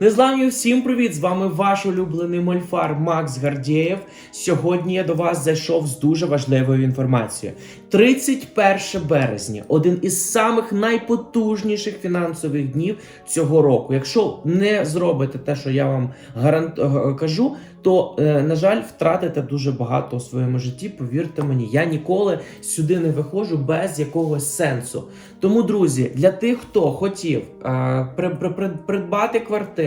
Незламні всім привіт! З вами ваш улюблений мольфар Макс Гардєєв. Сьогодні я до вас зайшов з дуже важливою інформацією. 31 березня один із самих найпотужніших фінансових днів цього року. Якщо не зробите те, що я вам гарант... кажу, то е, на жаль, втратите дуже багато у своєму житті. Повірте мені, я ніколи сюди не виходжу без якогось сенсу. Тому, друзі, для тих, хто хотів е, при, при- придбати квартиру,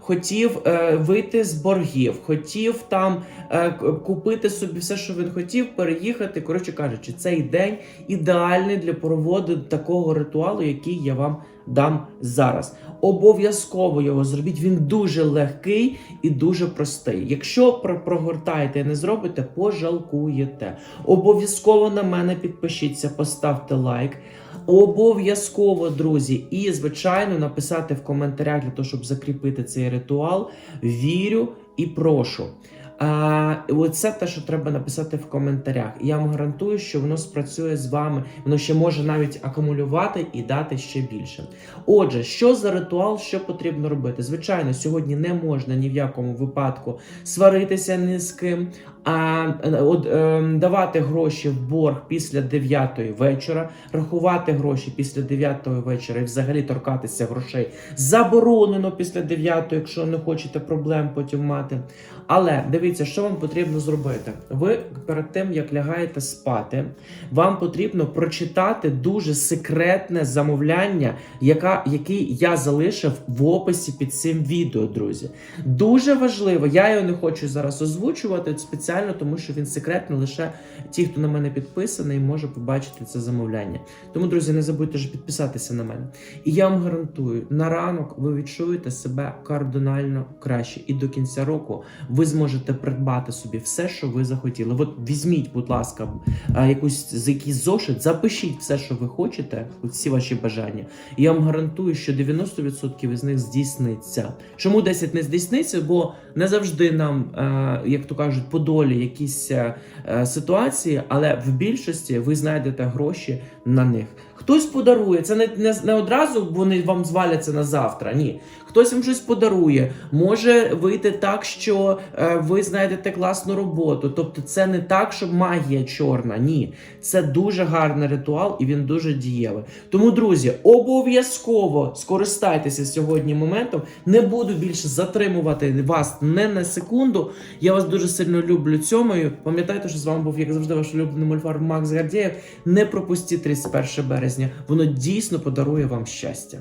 хотів е, вийти з боргів, хотів там е, купити собі все, що він хотів, переїхати. Коротше кажучи, цей день ідеальний для проводу такого ритуалу, який я вам дам зараз. Обов'язково його зробіть. Він дуже легкий і дуже простий. Якщо про- прогортаєте і не зробите, пожалкуєте. Обов'язково на мене підпишіться, поставте лайк. Обов'язково, друзі, і звичайно написати в коментарях для того, щоб закріпити цей ритуал. Вірю і прошу. А, оце те, що треба написати в коментарях. Я вам гарантую, що воно спрацює з вами, воно ще може навіть акумулювати і дати ще більше. Отже, що за ритуал, що потрібно робити? Звичайно, сьогодні не можна ні в якому випадку сваритися ні з ким, давати гроші в борг після 9 вечора, рахувати гроші після 9 вечора і взагалі торкатися грошей заборонено після 9, якщо не хочете проблем потім мати. Але дивіться, що вам потрібно зробити. Ви перед тим як лягаєте спати, вам потрібно прочитати дуже секретне замовляння, яка, який я залишив в описі під цим відео, друзі. Дуже важливо, я його не хочу зараз озвучувати спеціально, тому що він секретний, лише ті, хто на мене підписаний, може побачити це замовляння. Тому, друзі, не забудьте ж підписатися на мене. І я вам гарантую, на ранок ви відчуєте себе кардинально краще, і до кінця року ви зможете придбати собі все, що ви захотіли. От візьміть, будь ласка, якусь з якийсь зошит, запишіть все, що ви хочете, всі ваші бажання. І я вам гарантую, що 90% із них здійсниться. Чому 10 не здійсниться? Бо не завжди нам, е, як то кажуть, по долі якісь е, ситуації, але в більшості ви знайдете гроші на них. Хтось подарує, це не, не, не одразу вони вам зваляться на завтра. Ні. Хтось вам щось подарує. Може вийти так, що е, ви знайдете класну роботу. Тобто, це не так, що магія чорна. Ні, це дуже гарний ритуал і він дуже дієвий. Тому, друзі, обов'язково скористайтеся сьогодні моментом. Не буду більше затримувати вас не на секунду. Я вас дуже сильно люблю цьомою. Пам'ятайте, що з вами був, як завжди, ваш улюблений мольфар Макс Гардєєв. Не пропустіть 31 березня. Воно дійсно подарує вам щастя.